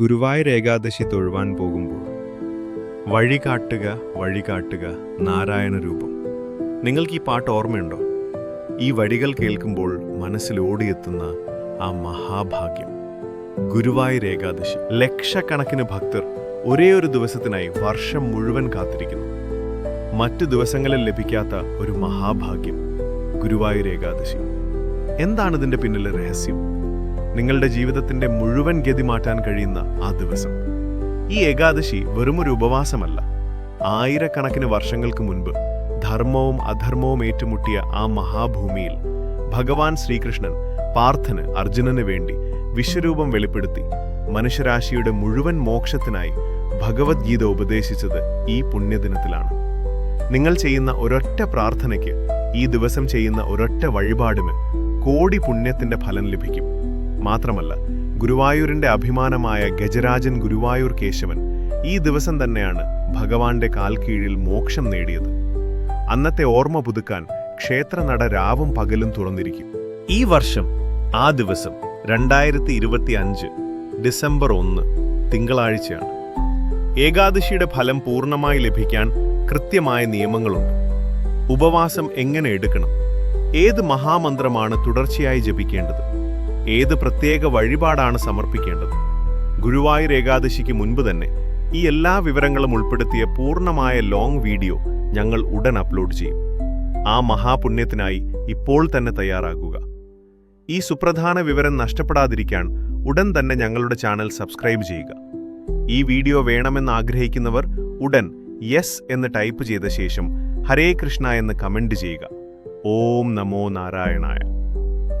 ഗുരുവായൂർ ഏകാദശി തൊഴുവാൻ പോകുമ്പോൾ വഴി കാട്ടുക വഴി കാട്ടുക നാരായണ രൂപം. നിങ്ങൾക്ക് ഈ പാട്ട് ഓർമ്മയുണ്ടോ? ഈ വരികൾ കേൾക്കുമ്പോൾ മനസ്സിൽ ഓടിയെത്തുന്ന ആ മഹാഭാഗ്യം. ഗുരുവായൂർ ഏകാദശി. ലക്ഷക്കണക്കിന് ഭക്തർ ഒരേ ഒരു ദിവസത്തിനായി വർഷം മുഴുവൻ കാത്തിരിക്കുന്നു. മറ്റു ദിവസങ്ങളിൽ ലഭിക്കാത്ത ഒരു മഹാഭാഗ്യം ഗുരുവായൂർ ഏകാദശി. എന്താണ് ഇതിന്റെ പിന്നിലെ രഹസ്യം? നിങ്ങളുടെ ജീവിതത്തിന്റെ മുഴുവൻ ഗതി മാറ്റാൻ കഴിയുന്ന ആ ദിവസം. ഈ ഏകാദശി വെറുമൊരു ഉപവാസമല്ല. ആയിരക്കണക്കിന് വർഷങ്ങൾക്ക് മുൻപ് ധർമ്മവും അധർമ്മവും ഏറ്റുമുട്ടിയ ആ മഹാഭൂമിയിൽ ഭഗവാൻ ശ്രീകൃഷ്ണൻ പാർത്ഥന് അർജുനന് വേണ്ടി വിശ്വരൂപം വെളിപ്പെടുത്തി മനുഷ്യരാശിയുടെ മുഴുവൻ മോക്ഷത്തിനായി ഭഗവത്ഗീത ഉപദേശിച്ചത് ഈ പുണ്യദിനത്തിലാണ്. നിങ്ങൾ ചെയ്യുന്ന ഒരൊറ്റ പ്രാർത്ഥനയ്ക്ക് ഈ ദിവസം ചെയ്യുന്ന ഒരൊറ്റ വഴിപാടിന് കോടി പുണ്യത്തിന്റെ ഫലം ലഭിക്കും. മാത്രമല്ല ഗുരുവായൂരിന്റെ അഭിമാനമായ ഗജരാജൻ ഗുരുവായൂർ കേശവൻ ഈ ദിവസം തന്നെയാണ് ഭഗവാന്റെ കാൽക്കീഴിൽ കീഴിൽ മോക്ഷം നേടിയത്. അന്നത്തെ ഓർമ്മ പുതുക്കാൻ ക്ഷേത്രനട രാവും പകലും തുറന്നിരിക്കും. ഈ വർഷം ആ ദിവസം രണ്ടായിരത്തി ഇരുപത്തി അഞ്ച് ഡിസംബർ ഒന്ന് തിങ്കളാഴ്ചയാണ്. ഏകാദശിയുടെ ഫലം പൂർണമായി ലഭിക്കാൻ കൃത്യമായ നിയമങ്ങളുണ്ട്. ഉപവാസം എങ്ങനെ എടുക്കണം? ഏത് മഹാമന്ത്രമാണ് തുടർച്ചയായി ജപിക്കേണ്ടത്? ഏത് പ്രത്യേക വഴിപാടാണ് സമർപ്പിക്കേണ്ടത്? ഗുരുവായൂർ ഏകാദശിക്ക് മുൻപ് തന്നെ ഈ എല്ലാ വിവരങ്ങളും ഉൾപ്പെടുത്തിയ പൂർണമായ ലോങ് വീഡിയോ ഞങ്ങൾ ഉടൻ അപ്ലോഡ് ചെയ്യും. ആ മഹാപുണ്യത്തിനായി ഇപ്പോൾ തന്നെ തയ്യാറാകുക. ഈ സുപ്രധാന വിവരം നഷ്ടപ്പെടാതിരിക്കാൻ ഉടൻ തന്നെ ഞങ്ങളുടെ ചാനൽ സബ്സ്ക്രൈബ് ചെയ്യുക. ഈ വീഡിയോ വേണമെന്ന് ആഗ്രഹിക്കുന്നവർ ഉടൻ യെസ് എന്ന് ടൈപ്പ് ചെയ്ത ശേഷം ഹരേ കൃഷ്ണ എന്ന് കമന്റ് ചെയ്യുക. ഓം നമോ നാരായണായ.